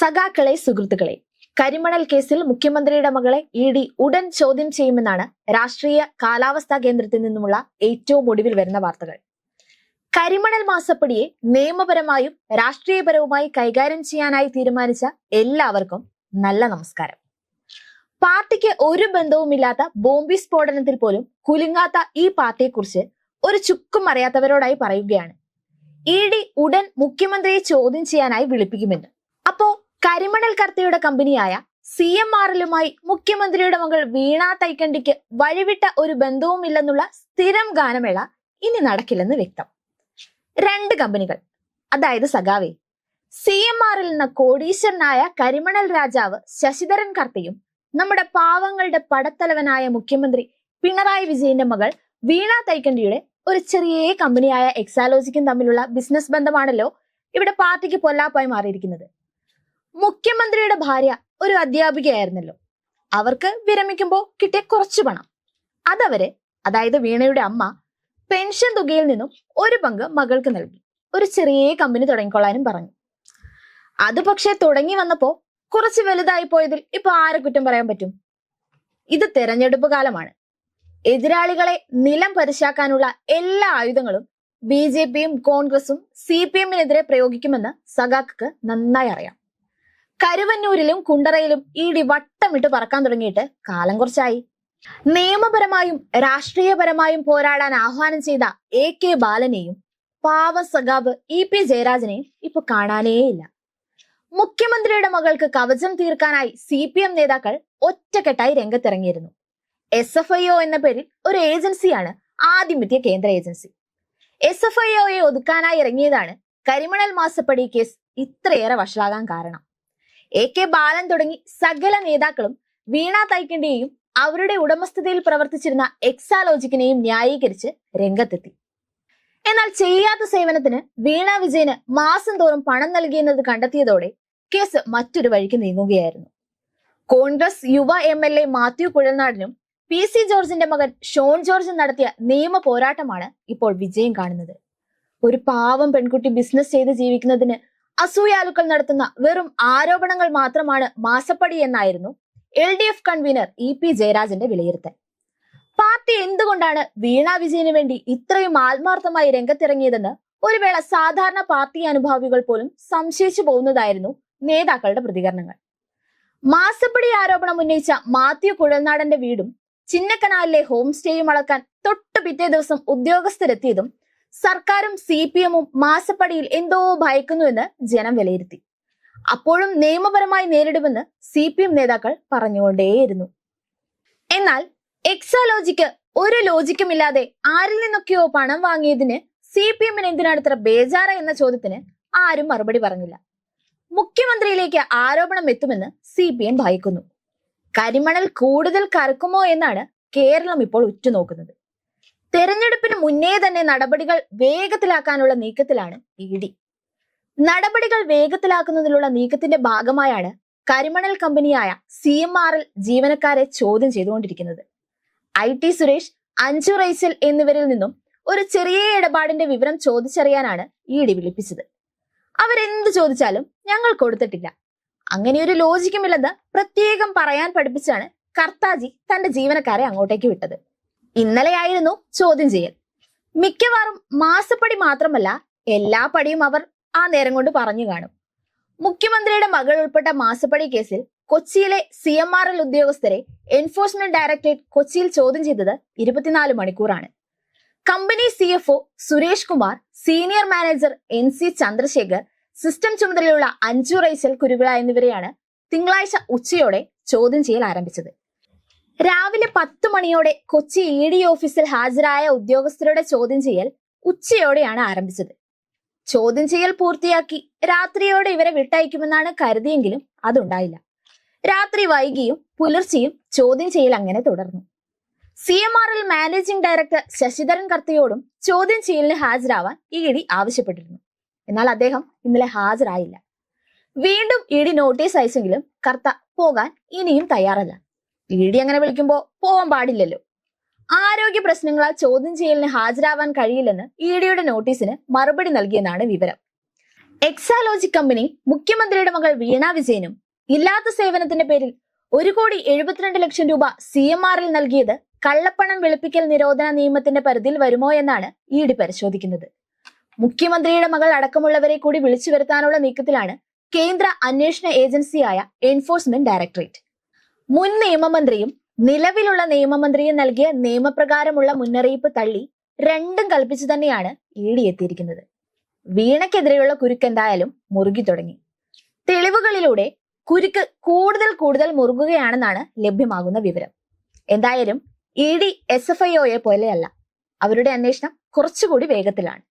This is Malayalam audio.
സഖാക്കളെ സുഹൃത്തുക്കളെ. കരിമണൽ കേസിൽ മുഖ്യമന്ത്രിയുടെ മകളെ ഇ ഡി ഉടൻ ചോദ്യം ചെയ്യുമെന്നാണ് രാഷ്ട്രീയ കാലാവസ്ഥാ കേന്ദ്രത്തിൽ നിന്നുമുള്ള ഏറ്റവും ഒടുവിൽ വരുന്ന വാർത്തകൾ. കരിമണൽ മാസപ്പടിയെ നിയമപരമായും രാഷ്ട്രീയപരവുമായി കൈകാര്യം ചെയ്യാനായി തീരുമാനിച്ച എല്ലാവർക്കും നല്ല നമസ്കാരം. പാർട്ടിക്ക് ഒരു ബന്ധവുമില്ലാത്ത ബോംബി സ്ഫോടനത്തിൽ പോലും കുലുങ്ങാത്ത ഈ പാർട്ടിയെക്കുറിച്ച് ഒരു ചുക്കും അറിയാത്തവരോടായി പറയുകയാണ്. ഇ ഡി ഉടൻ മുഖ്യമന്ത്രിയെ ചോദ്യം ചെയ്യാനായി വിളിപ്പിക്കുമെന്ന്. അപ്പോ കരിമണൽ കർത്തയുടെ കമ്പനിയായ സി എം ആറിലുമായി മുഖ്യമന്ത്രിയുടെ മകൾ വീണ തൈക്കണ്ടിക്ക് വഴിവിട്ട ഒരു ബന്ധവുമില്ലെന്നുള്ള സ്ഥിരം ഗാനമേള ഇനി നടക്കില്ലെന്ന് വ്യക്തം. രണ്ട് കമ്പനികൾ അതായത് സഖാവെ സി എം ആറിൽ നിന്ന് കോടീശ്വരനായ കരിമണൽ രാജാവ് ശശിധരൻ കർത്തയും നമ്മുടെ പാവങ്ങളുടെ പടത്തലവനായ മുഖ്യമന്ത്രി പിണറായി വിജയന്റെ മകൾ വീണ തൈക്കണ്ടിയുടെ ഒരു ചെറിയ കമ്പനിയായ എക്സാലോജിക്കും തമ്മിലുള്ള ബിസിനസ് ബന്ധമാണല്ലോ ഇവിടെ പാർട്ടിക്ക് പൊല്ലാപ്പായി മാറിയിരിക്കുന്നത്. മുഖ്യമന്ത്രിയുടെ ഭാര്യ ഒരു അധ്യാപികയായിരുന്നല്ലോ. അവർക്ക് വിരമിക്കുമ്പോൾ കിട്ടിയ കുറച്ച് പണം. അതവരെ അതായത് വീണയുടെ അമ്മ പെൻഷൻ തുകയിൽ നിന്നും ഒരു പങ്ക് മകൾക്ക് നൽകി. ഒരു ചെറിയ കമ്പനി തുടങ്ങിക്കൊള്ളാനും പറഞ്ഞു. അത് പക്ഷേ തുടങ്ങി വന്നപ്പോ കുറച്ച് വലുതായി പോയതിൽ ഇപ്പൊ ആരെ കുറ്റം പറയാൻ പറ്റും? ഇത് തെരഞ്ഞെടുപ്പ് കാലമാണ്. എതിരാളികളെ നിലം പരിശാക്കാനുള്ള എല്ലാ ആയുധങ്ങളും ബി ജെ പിയും കോൺഗ്രസും സി പി എമ്മിനെതിരെ പ്രയോഗിക്കുമെന്ന് സഖാക്ക് നന്നായി അറിയാം. കരുവന്നൂരിലും കുണ്ടറയിലും ഇടി വട്ടമിട്ട് പറക്കാൻ തുടങ്ങിയിട്ട് കാലം കുറച്ചായി. നിയമപരമായും രാഷ്ട്രീയപരമായും പോരാടാൻ ആഹ്വാനം ചെയ്ത എ കെ ബാലനെയും പാവ സഖാബ് ഇ പി ജയരാജനെയും ഇപ്പൊ കാണാനേയില്ല മുഖ്യമന്ത്രിയുടെ മകൾക്ക് കവചം തീർക്കാനായി സി പി എം നേതാക്കൾ ഒറ്റക്കെട്ടായി രംഗത്തിറങ്ങിയിരുന്നു. എസ് എഫ് ഐ ഒ എന്ന പേരിൽ ഒരു ഏജൻസിയാണ് ആദ്യം എത്തിയ കേന്ദ്ര ഏജൻസി. എസ് എഫ് ഐ ഒയെ ഒതുക്കാനായി ഇറങ്ങിയതാണ് കരിമണൽ മാസപ്പടി കേസ് ഇത്രയേറെ വഷളാകാൻ കാരണം. എ കെ ബാലൻ തുടങ്ങി സകല നേതാക്കളും വീണ തൈക്കണ്ടിയെയും അവരുടെ ഉടമസ്ഥതയിൽ പ്രവർത്തിച്ചിരുന്ന എക്സാലോജിക്കിനെയും ന്യായീകരിച്ച് രംഗത്തെത്തി. എന്നാൽ ചെയ്യാത്ത സേവനത്തിന് വീണ വിജയന് മാസം തോറും പണം നൽകിയെന്നത് കണ്ടെത്തിയതോടെ കേസ് മറ്റൊരു വഴിക്ക് നീങ്ങുകയായിരുന്നു. കോൺഗ്രസ് യുവ എം എൽ എ മാത്യു കുഴൽനാടിനും പി സി ജോർജിന്റെ മകൻ ഷോൺ ജോർജും നടത്തിയ നിയമ പോരാട്ടമാണ് ഇപ്പോൾ വിജയം കാണുന്നത്. ഒരു പാവം പെൺകുട്ടി ബിസിനസ് ചെയ്ത് ജീവിക്കുന്നതിന് അസൂയാലുക്കൾ നടത്തുന്ന വെറും ആരോപണങ്ങൾ മാത്രമാണ് മാസപ്പടി എന്നായിരുന്നു L D F convener E P ജയരാജന്റെ വിലയിരുത്തൽ. പാർട്ടി എന്തുകൊണ്ടാണ് വീണ വിജയന് വേണ്ടി ഇത്രയും ആത്മാർത്ഥമായി രംഗത്തിറങ്ങിയതെന്ന് ഒരു വേള സാധാരണ പാർട്ടി അനുഭാവികൾ പോലും സംശയിച്ചു പോകുന്നതായിരുന്നു നേതാക്കളുടെ പ്രതികരണങ്ങൾ. മാസപ്പടി ആരോപണം ഉന്നയിച്ച മാത്യു കുഴൽനാടന്റെ വീടും ചിന്നക്കനാലിലെ ഹോം സ്റ്റേയും അളക്കാൻ തൊട്ടു പിറ്റേ ദിവസം ഉദ്യോഗസ്ഥരെത്തിയതും സർക്കാരും സി പി എമ്മും മാസപ്പടിയിൽ എന്തോ ഭയക്കുന്നുവെന്ന് ജനം വിലയിരുത്തി. അപ്പോഴും നിയമപരമായി നേരിടുമെന്ന് സി പി എം നേതാക്കൾ പറഞ്ഞുകൊണ്ടേയിരുന്നു. എന്നാൽ എക്സാലോജിക്ക് ഒരു ലോജിക്കുമില്ലാതെ ആരിൽ നിന്നൊക്കെയോ പണം വാങ്ങിയതിന് സി പി എമ്മിന് എന്തിനാണ് ഇത്ര ബേജാറ എന്ന ചോദ്യത്തിന് ആരും മറുപടി പറഞ്ഞില്ല. മുഖ്യമന്ത്രിയിലേക്ക് ആരോപണം എത്തുമെന്ന് സി പി എം ഭയക്കുന്നു. കരിമണൽ കൂടുതൽ കറക്കുമോ എന്നാണ് കേരളം ഇപ്പോൾ ഉറ്റുനോക്കുന്നത്. തെരഞ്ഞെടുപ്പിന് മുന്നേ തന്നെ നടപടികൾ വേഗത്തിലാക്കാനുള്ള നീക്കത്തിലാണ് ഇ ഡി. നടപടികൾ വേഗത്തിലാക്കുന്നതിലുള്ള നീക്കത്തിന്റെ ഭാഗമായാണ് കരിമണൽ കമ്പനിയായ സി എം ആർ എൽ ജീവനക്കാരെ ചോദ്യം ചെയ്തുകൊണ്ടിരിക്കുന്നത്. ഐ ടി സുരേഷ് അഞ്ചു റൈസൽ എന്നിവരിൽ നിന്നും ഒരു ചെറിയ ഇടപാടിന്റെ വിവരം ചോദിച്ചറിയാനാണ് ഇ ഡി വിളിപ്പിച്ചത്. അവരെന്ത് ചോദിച്ചാലും ഞങ്ങൾ കൊടുത്തിട്ടില്ല. അങ്ങനെ ഒരു ലോജിക്കുമില്ലെന്ന് പ്രത്യേകം പറയാൻ പഠിപ്പിച്ചാണ് കർത്താജി തന്റെ ജീവനക്കാരെ അങ്ങോട്ടേക്ക് വിട്ടത്. ഇന്നലെയായിരുന്നു ചോദ്യം ചെയ്യൽ. മിക്കവാറും മാസപ്പടി മാത്രമല്ല എല്ലാ പടിയും അവർ ആ നേരം കൊണ്ട് പറഞ്ഞു കാണും. മുഖ്യമന്ത്രിയുടെ മകൾ ഉൾപ്പെട്ട മാസപ്പടി കേസിൽ കൊച്ചിയിലെ സി എം ആർ എൽ ഉദ്യോഗസ്ഥരെ എൻഫോഴ്സ്മെന്റ് ഡയറക്ടറേറ്റ് കൊച്ചിയിൽ ചോദ്യം ചെയ്തത് ഇരുപത്തിനാല് മണിക്കൂറാണ്. Company C F O Suresh Kumar senior manager N C Chandrasekhar system ചുമതലയുള്ള അഞ്ചു റൈസൽ കുരുവിള എന്നിവരെയാണ് തിങ്കളാഴ്ച ഉച്ചയോടെ ചോദ്യം ചെയ്യൽ ആരംഭിച്ചത്. രാവിലെ പത്ത് മണിയോടെ കൊച്ചി ഇ ഡി ഓഫീസിൽ ഹാജരായ ഉദ്യോഗസ്ഥരുടെ ചോദ്യം ചെയ്യൽ ഉച്ചയോടെയാണ് ആരംഭിച്ചത്. ചോദ്യം ചെയ്യൽ പൂർത്തിയാക്കി രാത്രിയോടെ ഇവരെ വിട്ടയക്കുമെന്നാണ് കരുതിയെങ്കിലും അതുണ്ടായില്ല. രാത്രി വൈകിയും പുലർച്ചെയും ചോദ്യം ചെയ്യൽ അങ്ങനെ തുടർന്നു. C M R L managing director Sasidharan കർത്തയോടും ചോദ്യം ചെയ്യലിന് ഹാജരാവാൻ ഇ ഡി ആവശ്യപ്പെട്ടിരുന്നു. എന്നാൽ അദ്ദേഹം ഇന്നലെ ഹാജരായില്ല. വീണ്ടും ഇ ഡി നോട്ടീസ് അയച്ചെങ്കിലും കർത്ത പോകാൻ ഇനിയും തയ്യാറല്ല. ഇ ഡി അങ്ങനെ വിളിക്കുമ്പോ പോവാൻ പാടില്ലല്ലോ. ആരോഗ്യ പ്രശ്നങ്ങളാൽ ചോദ്യം ചെയ്യലിന് ഹാജരാവാൻ കഴിയില്ലെന്ന് ഇ ഡിയുടെ നോട്ടീസിന് മറുപടി നൽകിയെന്നാണ് വിവരം. എക്സാലോജി കമ്പനി മുഖ്യമന്ത്രിയുടെ മകൾ വീണ വിജയനും ഇല്ലാത്ത സേവനത്തിന്റെ പേരിൽ ഒരു കോടി എഴുപത്തിരണ്ട് ലക്ഷം രൂപ സി എം ആറിൽ നൽകിയത് കള്ളപ്പണം വെളുപ്പിക്കൽ നിരോധന നിയമത്തിന്റെ പരിധിയിൽ വരുമോ എന്നാണ് ഇ ഡി പരിശോധിക്കുന്നത്. മുഖ്യമന്ത്രിയുടെ മകൾ അടക്കമുള്ളവരെ കൂടി വിളിച്ചു വരുത്താനുള്ള നീക്കത്തിലാണ് കേന്ദ്ര അന്വേഷണ ഏജൻസിയായ എൻഫോഴ്സ്മെന്റ് ഡയറക്ടറേറ്റ്. മുൻ നിയമമന്ത്രിയും നിലവിലുള്ള നിയമമന്ത്രിയും നൽകിയ നിയമപ്രകാരമുള്ള മുന്നറിയിപ്പ് തള്ളി രണ്ടും കൽപ്പിച്ചു തന്നെയാണ് ഇ ഡി എത്തിയിരിക്കുന്നത്. വീണയ്ക്കെതിരെയുള്ള കുരുക്ക് എന്തായാലും മുറുകി തുടങ്ങി. തെളിവുകളിലൂടെ കുരുക്ക് കൂടുതൽ കൂടുതൽ മുറുകുകയാണെന്നാണ് ലഭ്യമാകുന്ന വിവരം. എന്തായാലും E D S F I ഒയെ പോലെയല്ല. അവരുടെ അന്വേഷണം കുറച്ചുകൂടി വേഗത്തിലാണ്.